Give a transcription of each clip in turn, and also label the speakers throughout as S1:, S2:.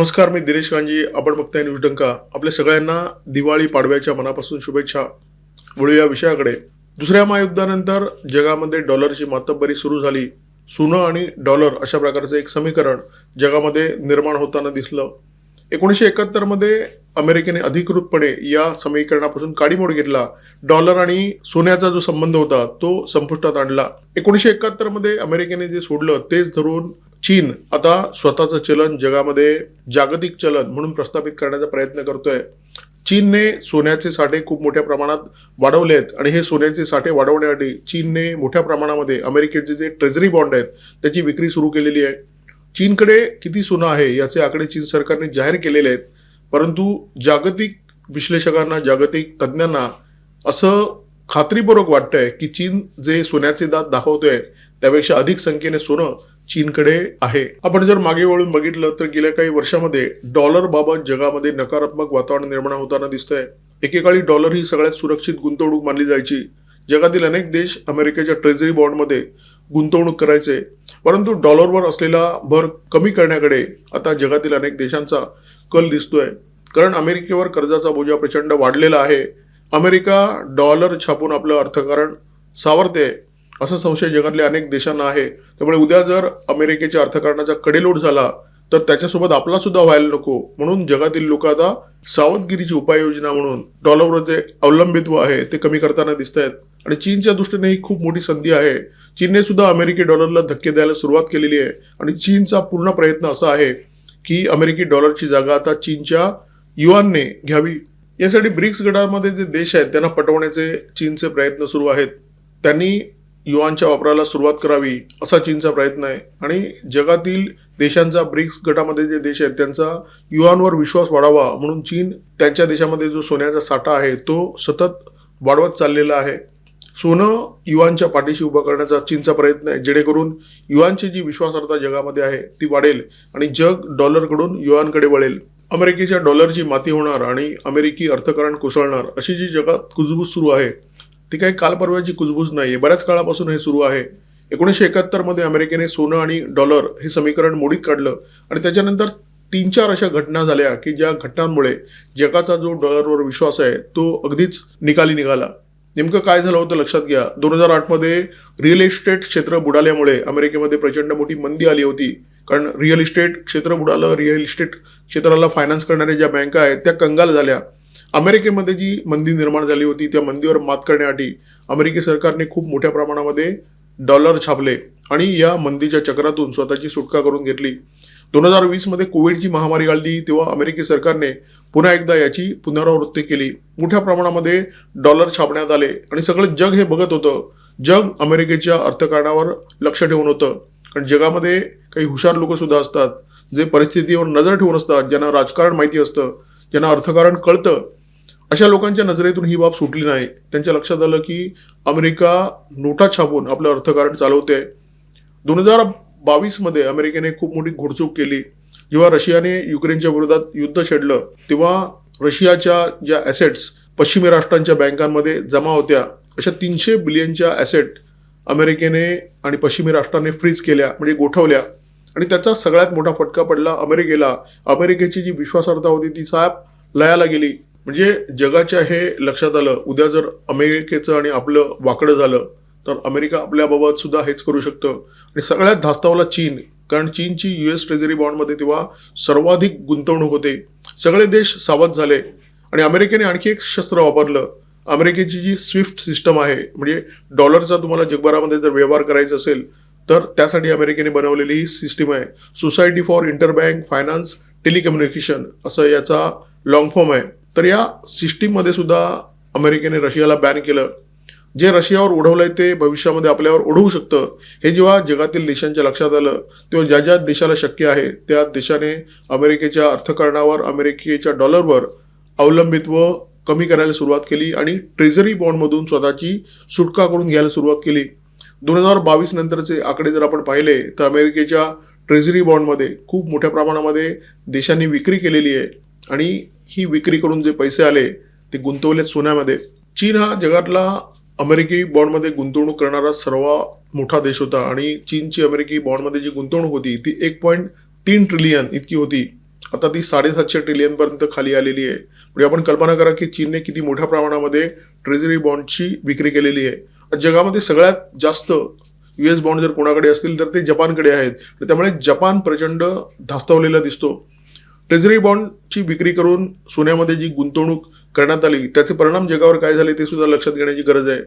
S1: नमस्कार मी दिनेश गांजी आपण बघताय न्यूज डंका. आपल्या सगळ्यांना दिवाळी पाडव्याच्या मनापासून शुभेच्छा. वळू या विषयाकडे. दुसऱ्या महायुद्धानंतर जगामध्ये डॉलरची मातब्बरी सुरू झाली. सोनं आणि डॉलर अशा प्रकारचं एक समीकरण जगामध्ये निर्माण होताना दिसलं. एकोणीसशे एकाहत्तरमध्ये अमेरिकेने अधिकृतपणे या समीकरणापासून काडीमोड घेतला. डॉलर आणि सोन्याचा जो संबंध होता तो संपुष्टात आणला. एकोणीसशे एकाहत्तरमध्ये अमेरिकेने जे सोडलं तेच धरून चीन आता स्वतःचं चलन जगामध्ये जागतिक चलन म्हणून प्रस्थापित करण्याचा प्रयत्न करतोय. चीनने सोन्याचे साठे खूप मोठ्या प्रमाणात वाढवले आहेत आणि हे सोन्याचे साठे वाढवण्यासाठी चीनने मोठ्या प्रमाणामध्ये अमेरिकेचे जे ट्रेझरी बॉन्ड आहेत त्याची विक्री सुरू केलेली आहे. चीनकडे किती सोनं आहे याचे आकडे चीन सरकारने जाहीर केलेले आहेत. परंतु जागतिक विश्लेषकांना जागतिक तज्ज्ञांना असं खात्रीपूर्वक वाटतंय की चीन जे सोन्याचे दात दाखवतोय त्यापेक्षा अधिक संख्येने सोनं चीनकडे आहे. आपण जर मागे वळून बघितलं तर गेल्या काही वर्षामध्ये डॉलर बाबत जगामध्ये नकारात्मक वातावरण निर्माण होताना दिसतंय. एकेकाळी डॉलर ही सगळ्यात सुरक्षित गुंतवणूक मानली जायची. जगातील अनेक देश अमेरिकेच्या ट्रेझरी बॉन्डमध्ये गुंतवणूक करायचे. परंतु डॉलरवर असलेला भर कमी करण्याकडे आता जगातील अनेक देशांचा कल दिसतोय. कारण अमेरिकेवर कर्जाचा बोजा प्रचंड वाढलेला आहे. अमेरिका डॉलर छापून आपलं अर्थकारण सावरते. असा संशय जगातल्या अनेक देशांना आहे. त्यामुळे उद्या जर अमेरिकेच्या अर्थकारणाचा कडेलोट झाला तर त्याच्यासोबत आपला सुद्धा व्हायला नको. म्हणून जगातील लोक आता सावधगिरीची उपाययोजना म्हणून डॉलरवर जे अवलंबित्व आहे ते कमी करताना दिसत आहेत आणि चीनच्या दृष्टीने ही खूप मोठी संधी आहे. चीनने सुद्धा अमेरिकी डॉलरला धक्के द्यायला सुरुवात केलेली आहे. आणि चीनचा पूर्ण प्रयत्न असा आहे की अमेरिकी डॉलरची जागा आता चीनच्या युआनने घ्यावी. यासाठी ब्रिक्स गटामध्ये जे देश आहेत त्यांना पटवण्याचे चीनचे प्रयत्न सुरू आहेत. त्यांनी युआनच्या वापराला सुरुवात करावी असा चीनचा प्रयत्न आहे. आणि जगातील देशांचा ब्रिक्स गटामध्ये जे देश आहेत त्यांचा युआनवर विश्वास वाढावा म्हणून चीन त्यांच्या देशामध्ये जो सोन्याचा साठा आहे तो सतत वाढवत चाललेला आहे. सोनं युआनच्या पाठीशी उभं करण्याचा चीनचा प्रयत्न आहे. जेणेकरून युआनची जी विश्वासार्हता जगामध्ये आहे ती वाढेल आणि जग डॉलरकडून युआनकडे वळेल. अमेरिकेच्या डॉलरची माती होणार आणि अमेरिकी अर्थकारण कोसळणार अशी जी जगात कुजबूज सुरू आहे ती काही काल परवाची कुजबूज नाही आहे बऱ्याच काळापासून हे सुरू आहे. एकोणीसशे एकाहत्तरमध्ये अमेरिकेने सोनं आणि डॉलर हे समीकरण मोडीत काढलं आणि त्याच्यानंतर तीन चार अशा घटना झाल्या की ज्या घटनांमुळे जगाचा जो डॉलरवर विश्वास आहे तो अगदीच निकाली निघाला. नेमकं काय झालं होतं लक्षात घ्या. दोन हजार आठमध्ये रिअल इस्टेट क्षेत्र बुडाल्यामुळे अमेरिकेमध्ये प्रचंड मोठी मंदी आली होती. कारण रिअल इस्टेट क्षेत्र बुडालं रिअल इस्टेट क्षेत्राला फायनान्स करणाऱ्या ज्या बँका आहेत त्या कंगाल झाल्या. अमेरिकेमध्ये जी मंदी निर्माण झाली होती त्या मंदीवर मात करण्यासाठी अमेरिकी सरकारने खूप मोठ्या प्रमाणामध्ये डॉलर छापले आणि या मंदीच्या चक्रातून स्वतःची सुटका करून घेतली. दोन हजार वीसमध्ये कोविडची महामारी आली तेव्हा अमेरिकी सरकारने पुन्हा एकदा याची पुनरावृत्ती केली. मोठ्या प्रमाणामध्ये डॉलर छापण्यात आले आणि सगळं जग हे बघत होतं. जग अमेरिकेच्या अर्थकारणावर लक्ष ठेवून होतं. कारण जगामध्ये काही हुशार लोक सुद्धा असतात जे परिस्थितीवर नजर ठेवून असतात ज्यांना राजकारण माहिती असतं ज्यांना अर्थकारण कळतं अशा लोकांच्या नजरेतून ही बाब सुटली नाही. त्यांच्या लक्षात आलं की अमेरिका नोटा छापून आपलं अर्थकारण चालवते. दोन हजार बावीसमध्ये अमेरिकेने खूप मोठी घोडचूक केली. जेव्हा रशियाने युक्रेनच्या विरोधात युद्ध छेडलं तेव्हा रशियाच्या ज्या ॲसेट्स पश्चिमी राष्ट्रांच्या बँकांमध्ये जमा होत्या. अशा तीनशे बिलियनच्या ॲसेट अमेरिकेने आणि पश्चिमी राष्ट्रांनी फ्रीज केल्या म्हणजे गोठवल्या. आणि त्याचा सगळ्यात मोठा फटका पडला अमेरिकेला. अमेरिकेची जी विश्वासार्हता होती ती साप लयाला गेली. म्हणजे जगाच्या हे लक्षात आलं उद्या जर अमेरिकेचं आणि आपलं वाकडं झालं तर अमेरिका आपल्याबाबत सुद्धा हेच करू शकतं. आणि सगळ्यात धास्तावला चीन कारण चीनची युएस ट्रेझरी बॉन्डमध्ये तेव्हा सर्वाधिक गुंतवणूक होते. सगळे देश सावध झाले. आणि अमेरिकेने आणखी एक शस्त्र वापरलं. अमेरिकेची जी स्विफ्ट सिस्टम आहे म्हणजे डॉलरचा तुम्हाला जगभरामध्ये जर व्यवहार करायचा असेल तर त्यासाठी अमेरिकेने बनवलेली ही सिस्टीम आहे. Society for interbank finance telecommunication असं याचा लॉंग फॉर्म आहे. तर या सिस्टीममध्ये सुद्धा अमेरिकेने रशियाला बॅन केलं. जे रशियावर ओढवलंय ते भविष्यामध्ये आपल्यावर ओढवू शकतं. हे जेव्हा जगातील देशांच्या लक्षात आलं तेव्हा ज्या ज्या देशाला शक्य आहे त्या देशाने अमेरिकेच्या अर्थकारणावर अमेरिकेच्या डॉलरवर अवलंबित्व कमी करायला सुरुवात केली आणि ट्रेझरी बॉन्डमधून स्वतःची सुटका करून घ्यायला सुरुवात केली. दोन हजार बावीस नंतरचे आकडे जर आपण पाहिले तर अमेरिकेच्या ट्रेझरी बॉन्डमध्ये खूप मोठ्या प्रमाणामध्ये देशांनी विक्री केलेली आहे. आणि ही विक्री करून जे पैसे आले ते गुंतवलेत सोन्यामध्ये. चीन हा जगातला अमेरिकी बॉन्डमध्ये गुंतवणूक करणारा सर्वात मोठा देश होता आणि चीनची अमेरिकी बॉन्डमध्ये जी गुंतवणूक होती ती एक पॉईंट तीन ट्रिलियन इतकी होती. आता ती साडेसातशे ट्रिलियन पर्यंत खाली आलेली आहे. म्हणजे आपण कल्पना करा की चीनने किती मोठ्या प्रमाणामध्ये ट्रेझरी बॉन्डची विक्री केलेली आहे. जगामध्ये सगळ्यात जास्त युएस बॉन्ड जर कोणाकडे असतील तर ते जपानकडे आहेत. त्यामुळे जपान प्रचंड धास्तवलेला दिसतो. ट्रेझरी बॉन्डची विक्री करून सोन्यामध्ये जी गुंतवणूक करण्यात आली त्याचे परिणाम जगावर काय झाले ते सुद्धा लक्षात घेण्याची गरज आहे.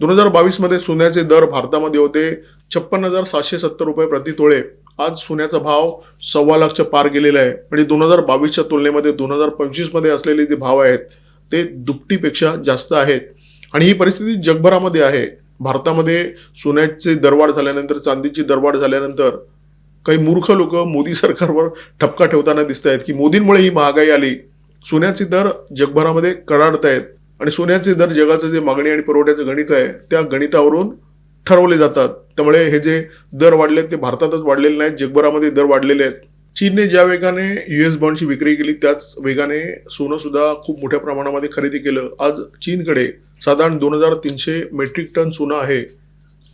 S1: दोन हजार बावीसमध्ये सोन्याचे दर भारतामध्ये होते. छप्पन हजार सातशे सत्तर रुपये प्रति तोळे. आज सोन्याचा भाव सव्वा लाखच्या पार गेलेला आहे. म्हणजे दोन हजार बावीसच्या तुलनेमध्ये दोन हजार पंचवीसमध्ये असलेले जे भाव आहेत ते दुपटीपेक्षा जास्त आहेत. आणि ही परिस्थिती जगभरामध्ये आहे. भारतामध्ये सोन्याचे दरवाढ झाल्यानंतर चांदीची दरवाढ झाल्यानंतर काही मूर्ख लोक मोदी सरकारवर ठपका ठेवताना दिसत आहेत की मोदींमुळे ही महागाई आली. सोन्याचे दर जगभरामध्ये कडाडत आहेत आणि सोन्याचे दर जगाचं जे मागणी आणि पुरवठ्याचं गणित आहे त्या गणितावरून ठरवले जातात. त्यामुळे हे जे दर वाढले ते भारतातच वाढलेले नाहीत जगभरामध्ये दर वाढलेले आहेत. चीनने ज्या वेगाने युएस बॉन्डची विक्री केली त्याच वेगाने सोनं सुद्धा खूप मोठ्या प्रमाणामध्ये खरेदी केलं. आज चीनकडे साधारण दोन हजार तीनशे मेट्रिक टन सोनं आहे.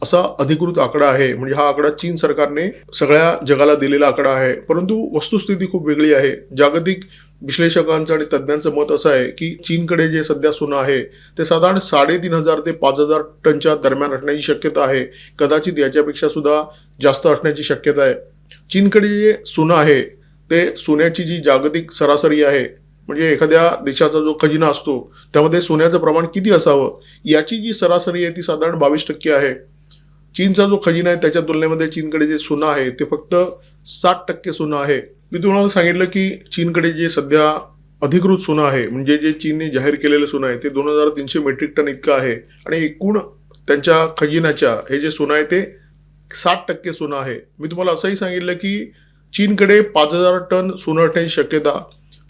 S1: असा अधिकृत आकडा आहे. म्हणजे हा आकडा चीन सरकारने सगळ्या जगाला दिलेला आकडा आहे. परंतु वस्तुस्थिती खूप वेगळी आहे. जागतिक विश्लेषकांचं आणि तज्ज्ञांचं मत असं आहे की चीनकडे जे सध्या सोनं आहे ते साधारण साडेतीन हजार ते पाच हजार टनच्या दरम्यान असण्याची शक्यता आहे. कदाचित याच्यापेक्षा सुद्धा जास्त असण्याची शक्यता आहे. चीनकडे जे सोनं आहे ते सोन्याची जी जागतिक सरासरी आहे म्हणजे एखाद्या देशाचा जो खजिना असतो त्यामध्ये सोन्याचं प्रमाण किती असावं याची जी सरासरी आहे ती साधारण बावीस टक्के आहे. चीनचा जो खजिना आहे त्याच्या तुलनेमध्ये चीनकडे जे सोनं आहे ते फक्त साठ टक्के सोनं आहे. मी तुम्हाला सांगितलं की चीनकडे जे सध्या अधिकृत सोनं आहे म्हणजे जे चीनने जाहीर केलेलं सोनं आहे ते दोन हजार तीनशे मेट्रिक टन इतकं आहे. आणि एकूण त्यांच्या खजिन्याच्या हे जे सोनं आहे ते साठ टक्के सोनं आहे. मी तुम्हाला असंही सांगितलं की चीनकडे पाच हजार टन सोनं असण्याची शक्यता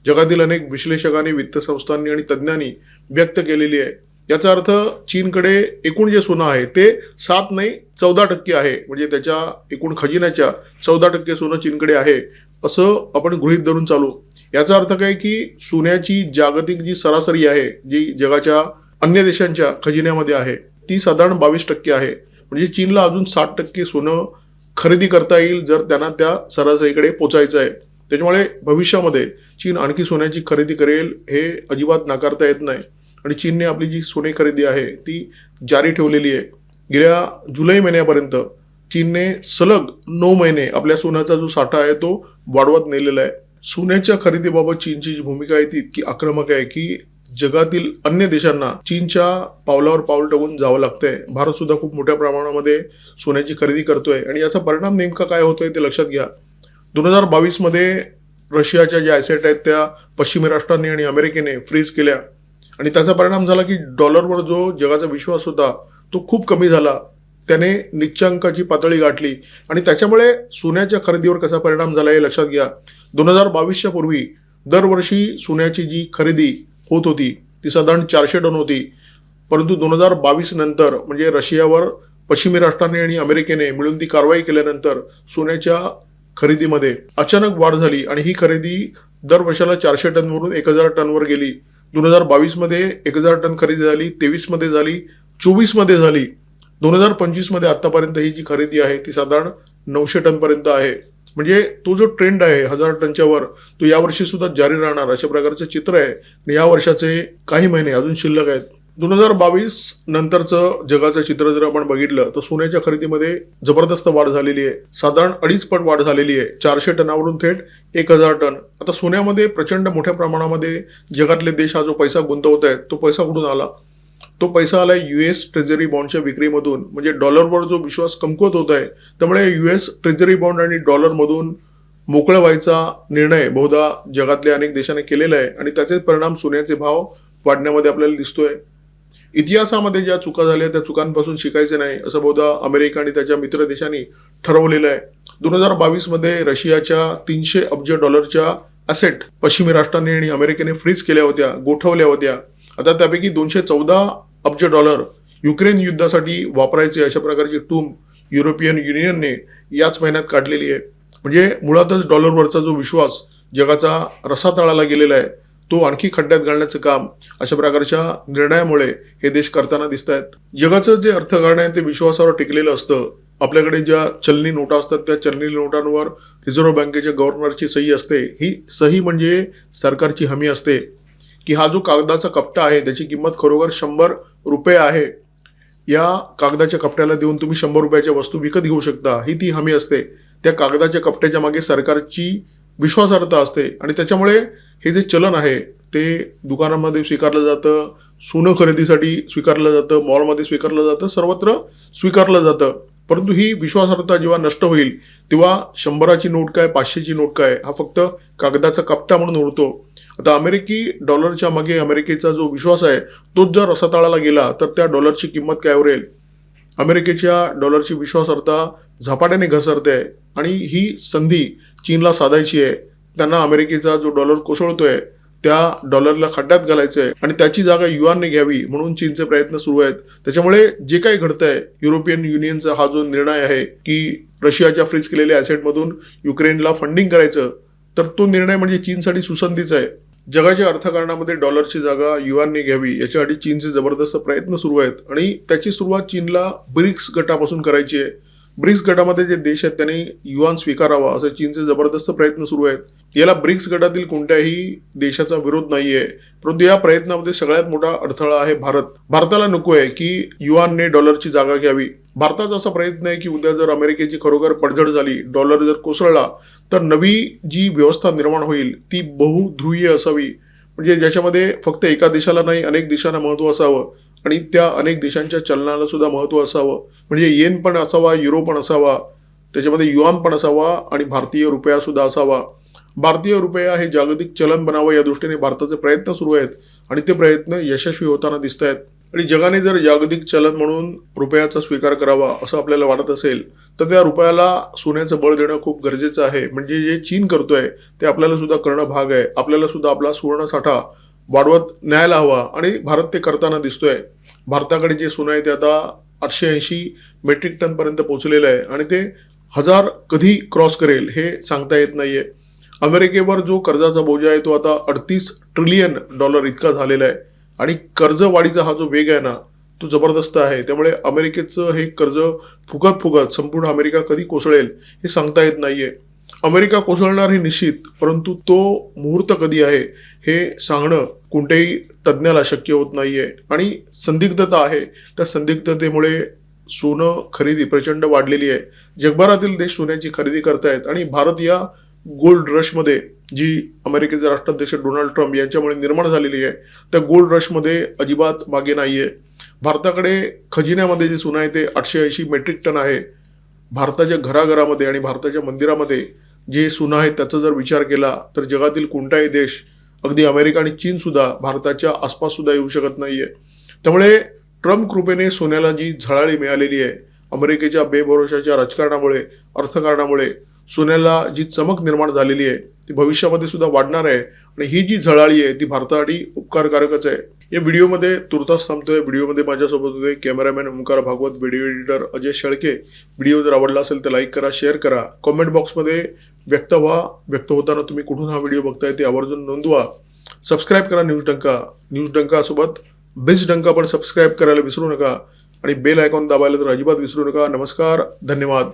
S1: जगातील अनेक विश्लेषकांनी वित्त संस्थांनी आणि तज्ज्ञांनी व्यक्त केलेली आहे. याचा अर्थ चीनकडे एकूण जे सोनं आहे ते सात नाही चौदा टक्के आहे. म्हणजे त्याच्या एकूण खजिन्याच्या चौदा टक्के सोनं चीनकडे आहे असं आपण गृहीत धरून चालू. याचा अर्थ काय की सोन्याची जागतिक जी सरासरी आहे जी जगाच्या अन्य देशांच्या खजिन्यामध्ये आहे ती साधारण बावीस टक्के आहे. म्हणजे चीनला अजून साठ टक्के सोनं खरेदी करता येईल जर त्यांना त्या सरासरीकडे पोचायचं आहे. त्याच्यामुळे भविष्यामध्ये चीन आणखी सोन्याची खरेदी करेल हे अजिबात नाकारता येत नाही. आणि चीनने आपली जी सोने खरेदी आहे ती जारी ठेवलेली आहे. गेल्या जुलै महिन्यापर्यंत चीनने सलग नऊ महिने आपल्या सोन्याचा जो साठा आहे तो वाढवत नेलेला आहे. सोन्याच्या खरेदीबाबत चीनची जी भूमिका आहे ती इतकी आक्रमक आहे की जगातील अन्य देशांना चीनच्या पावलावर पाऊल टाकून जावं लागतंय. भारत सुद्धा खूप मोठ्या प्रमाणामध्ये सोन्याची खरेदी करतोय. आणि याचा परिणाम नेमका काय होतोय ते लक्षात घ्या. दोन हजार बावीसमध्ये रशियाच्या ज्या ॲसेट आहेत त्या पश्चिमी राष्ट्रांनी आणि अमेरिकेने फ्रीज केल्या. आणि त्याचा परिणाम झाला की डॉलरवर जो जगाचा विश्वास होता तो खूप कमी झाला. त्याने निच्चांकाची पातळी गाठली. आणि त्याच्यामुळे सोन्याच्या खरेदीवर कसा परिणाम झाला हे लक्षात घ्या. दोन हजार बावीसच्या पूर्वी दरवर्षी सोन्याची जी खरेदी होत होती ती साधारण चारशे टन होती. परंतु दोन हजार बावीस नंतर म्हणजे रशियावर पश्चिमी राष्ट्राने आणि अमेरिकेने मिळून ती कारवाई केल्यानंतर सोन्याच्या खरेदीमध्ये अचानक वाढ झाली. आणि ही खरेदी दर वर्षाला चारशे टनवरून एक हजार टनवर गेली. दोन हजार बावीसमध्ये एक हजार टन खरेदी झाली तेवीसमध्ये झाली चोवीसमध्ये झाली. दोन हजार पंचवीसमध्ये आतापर्यंत ही जी खरेदी आहे ती साधारण नऊशे टनपर्यंत आहे. म्हणजे तो जो ट्रेंड आहे हजार टनच्या वर तो यावर्षी सुद्धा जारी राहणार अशा प्रकारचं चित्र आहे. आणि या वर्षाचे काही महिने अजून शिल्लक आहेत. दोन हजार बावीस नंतरचं जगाचं चित्र जर आपण बघितलं तर सोन्याच्या खरेदीमध्ये जबरदस्त वाढ झालेली आहे. साधारण अडीच पट वाढ झालेली आहे. चारशे टनावरून थेट एक हजार टन. आता सोन्यामध्ये प्रचंड मोठ्या प्रमाणामध्ये जगातले देश हा जो पैसा गुंतवत आहेत तो पैसा कुठून आला? तो पैसा आला युएस ट्रेझरी बॉन्डच्या विक्रीमधून. म्हणजे डॉलरवर जो विश्वास कमकुवत होत आहे त्यामुळे युएस ट्रेझरी बॉन्ड आणि डॉलरमधून मोकळं व्हायचा निर्णय बहुधा जगातल्या अनेक देशांनी केलेला आहे. आणि त्याचे परिणाम सोन्याचे भाव वाढण्यामध्ये आपल्याला दिसतोय. इतिहासामध्ये ज्या चुका झाल्या त्या चुकांपासून शिकायचे नाही असं बहुधा अमेरिका आणि त्याच्या मित्र देशांनी ठरवलेलं आहे. दोन हजार बावीसमध्ये रशियाच्या तीनशे अब्ज डॉलरच्या असेट पश्चिमी राष्ट्रांनी आणि अमेरिकेने फ्रीज केल्या होत्या गोठवल्या होत्या. आता त्यापैकी दोनशे चौदा अब्ज डॉलर युक्रेन युद्धासाठी वापरायचे अशा प्रकारची टूम युरोपियन युनियनने याच महिन्यात काढलेली आहे. म्हणजे मुळातच डॉलरवरचा जो विश्वास जगाचा रसातळाला गेलेला आहे तो आणखी खड्ड्यात घालण्याचं काम अशा प्रकारच्या निर्णयामुळे हे देश करताना दिसत आहेत जगाचं जे अर्थकारण आहे ते विश्वासावर टिकलेलं असतं. आपल्याकडे ज्या चलनी नोटा असतात त्या चलनी नोटांवर रिझर्व्ह बँकेच्या गव्हर्नरची सही असते. ही सही म्हणजे सरकारची हमी असते. की हा जो कागदाचा कप्टा आहे त्याची किंमत खरोखर शंभर रुपये आहे या कागदाच्या कपट्याला देऊन तुम्ही शंभर रुपयाच्या वस्तू विकत घेऊ शकता. ही ती हमी असते. त्या कागदाच्या कपट्याच्या मागे सरकारची विश्वासार्हता असते. आणि त्याच्यामुळे हे जे चलन आहे ते दुकानामध्ये स्वीकारलं जातं सोनं खरेदीसाठी स्वीकारलं जातं मॉलमध्ये स्वीकारलं जातं सर्वत्र स्वीकारलं जातं. परंतु ही विश्वासार्हता जेव्हा नष्ट होईल तेव्हा शंभराची नोट काय पाचशेची नोट काय हा फक्त कागदाचा कपटा म्हणून उरतो. आता अमेरिकी डॉलरच्या मागे अमेरिकेचा जो विश्वास आहे तोच जर रसातळाला गेला तर त्या डॉलरची किंमत काय उरेल? अमेरिकेच्या डॉलरची विश्वासार्हता झपाट्याने घसरते आहे आणि ही संधी चीनला साधायची आहे. त्यांना अमेरिकेचा जो डॉलर कोसळतोय त्या डॉलरला खड्ड्यात घालायचं आहे आणि त्याची जागा युआनने घ्यावी म्हणून चीनचे प्रयत्न सुरू आहेत. त्याच्यामुळे जे काही घडतंय युरोपियन युनियनचा हा जो निर्णय आहे की रशियाच्या फ्रीज केलेल्या ॲसेटमधून युक्रेनला फंडिंग करायचं तर तो निर्णय म्हणजे चीनसाठी सुसंधीचा आहे. जगाच्या अर्थकारणामध्ये डॉलरची जागा युआनने घ्यावी याच्यासाठी चीनचे जबरदस्त प्रयत्न सुरू आहेत आणि त्याची सुरुवात चीनला ब्रिक्स गटापासून करायची आहे. ब्रिक्स गटामध्ये जे देश आहेत त्यांनी युआन स्वीकारावा असे चीनचे जबरदस्त प्रयत्न सुरू आहेत. याला ब्रिक्स गटातील कोणत्याही देशाचा विरोध नाहीये. परंतु या प्रयत्नामध्ये सगळ्यात मोठा अडथळा आहे भारत. भारताला नको आहे की युआनने डॉलरची जागा घ्यावी. भारताचा असा प्रयत्न आहे की उद्या जर अमेरिकेची खरोखर पडझड झाली डॉलर जर कोसळला तर नवी जी व्यवस्था निर्माण होईल ती बहुध्रुवीय असावी. म्हणजे ज्याच्यामध्ये फक्त एका देशाला नाही अनेक देशांना महत्त्व असावं. आणि त्या अनेक देशांच्या चलनाला सुद्धा महत्त्व असावं. म्हणजे येन पण असावा युरो पण असावा त्याच्यामध्ये युआन पण असावा आणि भारतीय रुपया सुद्धा असावा. भारतीय रुपया हे जागतिक चलन बनावं या दृष्टीने भारताचे प्रयत्न सुरू आहेत आणि ते प्रयत्न यशस्वी होताना दिसत आहेत आणि जगाने जर जागतिक चलन म्हणून रुपयाचा स्वीकार करावा असं आपल्याला वाटत असेल तर त्या रुपयाला सोन्याचं बळ देणं खूप गरजेचं आहे. म्हणजे जे चीन करतोय ते आपल्याला सुद्धा करणं भाग आहे. आपल्याला सुद्धा आपला सुवर्ण साठा वाढवत न्यायला हवा. आणि भारत ते करताना दिसतोय. भारताकडे जे सोनं आहे ते आता आठशे ऐंशी मेट्रिक टन पर्यंत पोहोचलेलं आहे. आणि ते हजार कधी क्रॉस करेल हे सांगता येत नाहीये. अमेरिकेवर जो कर्जाचा बोजा आहे तो आता अडतीस ट्रिलियन डॉलर इतका झालेला आहे. आणि कर्जवाढीचा हा जो वेग आहे ना तो जबरदस्त आहे. त्यामुळे अमेरिकेचं हे कर्ज फुगत फुगत संपूर्ण अमेरिका कधी कोसळेल हे सांगता येत नाहीये. अमेरिका कोसळणार हे निश्चित परंतु तो मुहूर्त कधी आहे हे सांगणं कोणत्याही तज्ज्ञाला शक्य होत नाहीये. आणि संदिग्धता आहे. त्या संदिग्धतेमुळे सोनं खरेदी प्रचंड वाढलेली आहे. जगभरातील देश सोन्याची खरेदी करतायत आणि भारत या गोल्ड रशमध्ये जी अमेरिकेचे राष्ट्राध्यक्ष डोनाल्ड ट्रम्प यांच्यामुळे निर्माण झालेली आहे त्या गोल्ड रशमध्ये अजिबात मागे नाहीये. भारताकडे खजिन्यामध्ये जे सोनं आहे ते आठशे ऐंशी मेट्रिक टन आहे. भारताच्या घराघरामध्ये आणि भारताच्या मंदिरामध्ये जे सोनं आहे त्याचा जर विचार केला तर जगातील कोणताही देश अगदी अमेरिका आणि चीन सुद्धा भारताच्या आसपास सुद्धा येऊ शकत नाहीये. त्यामुळे ट्रम्प कृपेने सोन्याला जी झळाळी मिळालेली आहे अमेरिकेच्या बेभरोशाच्या राजकारणामुळे अर्थकारणामुळे सोन्याला जी चमक निर्माण झालेली आहे ती भविष्यामध्ये सुद्धा वाढणार आहे. आणि ही जी झळाळी आहे ती भारतासाठी उपकारकारकच आहे. या व्हिडिओमध्ये तुर्तास थांबतोय. व्हिडिओमध्ये माझ्यासोबत होते cameraman Omkar Bhagwat video editor Ajay Shelke. Video जर आवडला असेल तर लाईक करा शेअर करा. कॉमेंट बॉक्समध्ये व्यक्त व्हा. व्यक्त होताना तुम्ही कुठून हा व्हिडिओ बघताय ते आवर्जून नोंदवा. सबस्क्राईब करा न्यूज डंका. न्यूज डंकासोबत बेस्ट डंका पण सबस्क्राईब करायला विसरू नका. आणि बेल आयकॉन दाबायला तर अजिबात विसरू नका. नमस्कार धन्यवाद.